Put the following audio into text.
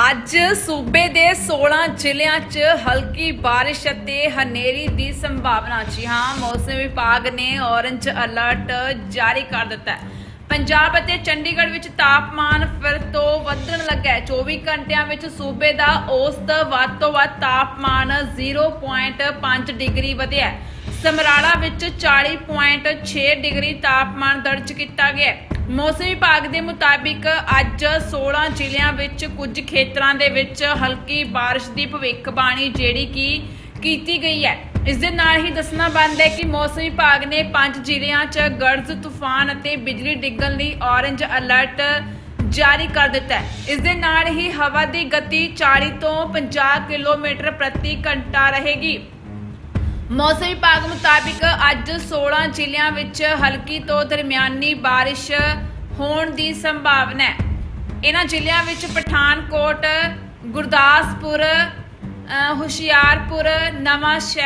ਅੱਜ ਸੂਬੇ ਦੇ 16 ਜ਼ਿਲ੍ਹਿਆਂ 'ਚ ਹਲਕੀ ਬਾਰਿਸ਼ ਅਤੇ ਹਨੇਰੀ ਦੀ ਸੰਭਾਵਨਾ ਜੀ ਹਾਂ, ਮੌਸਮ ਵਿਭਾਗ ਨੇ ਔਰੰਜ ਅਲਰਟ ਜਾਰੀ ਕਰ ਦਿੱਤਾ ਹੈ। ਪੰਜਾਬ ਅਤੇ ਚੰਡੀਗੜ੍ਹ ਵਿੱਚ ਤਾਪਮਾਨ ਫਿਰ ਤੋਂ ਵਧਣ ਲੱਗਾ ਹੈ। 24 ਘੰਟਿਆਂ ਵਿੱਚ ਸੂਬੇ ਦਾ ਔਸਤ ਵੱਧ ਤੋਂ ਵੱਧ ਤਾਪਮਾਨ 0.5 ਡਿਗਰੀ ਵਧਿਆ ਸਮਰਾਲਾ ਵਿੱਚ 40.6 ਡਿਗਰੀ ਤਾਪਮਾਨ ਦਰਜ ਕੀਤਾ ਗਿਆ ਮੌਸਮ ਵਿਭਾਗ ਦੇ ਮੁਤਾਬਿਕ ਅੱਜ 16 ਜ਼ਿਲ੍ਹਿਆਂ ਵਿੱਚ ਕੁਝ ਖੇਤਰਾਂ ਦੇ ਵਿੱਚ ਹਲਕੀ ਬਾਰਿਸ਼ ਦੀ ਭਵਿੱਖਬਾਣੀ ਜਿਹੜੀ ਕਿ ਕੀਤੀ ਗਈ ਹੈ। ਇਸ ਦੇ ਨਾਲ ਹੀ ਦੱਸਣਾ ਬਣਦਾ ਹੈ ਕਿ ਮੌਸਮ ਵਿਭਾਗ ਨੇ ਪੰਜ ਜ਼ਿਲ੍ਹਿਆਂ 'ਚ ਗਰਜ, ਤੂਫਾਨ ਅਤੇ ਬਿਜਲੀ ਡਿੱਗਣ ਲਈ ਔਰੰਜ ਅਲਰਟ ਜਾਰੀ ਕਰ ਦਿੱਤਾ ਹੈ। ਇਸ ਦੇ ਨਾਲ ਹੀ ਹਵਾ ਦੀ ਗਤੀ 40 ਤੋਂ 50 ਕਿਲੋਮੀਟਰ ਪ੍ਰਤੀ ਘੰਟਾ ਰਹੇਗੀ। ਮੌਸਮ ਵਿਭਾਗ ਮੁਤਾਬਿਕ ਅੱਜ 16 ਜ਼ਿਲ੍ਹਿਆਂ ਵਿੱਚ ਹਲਕੀ ਤੋਂ ਦਰਮਿਆਨੀ ਬਾਰਿਸ਼ ਹੋਣ ਦੀ ਸੰਭਾਵਨਾ ਹੈ। ਇਹਨਾਂ ਜ਼ਿਲ੍ਹਿਆਂ ਵਿੱਚ ਪਠਾਨਕੋਟ ਗੁਰਦਾਸਪੁਰ ਅ, ਹੁਸ਼ਿਆਰਪੁਰ ਨਵਾਂ ਸ਼ਹਿਰ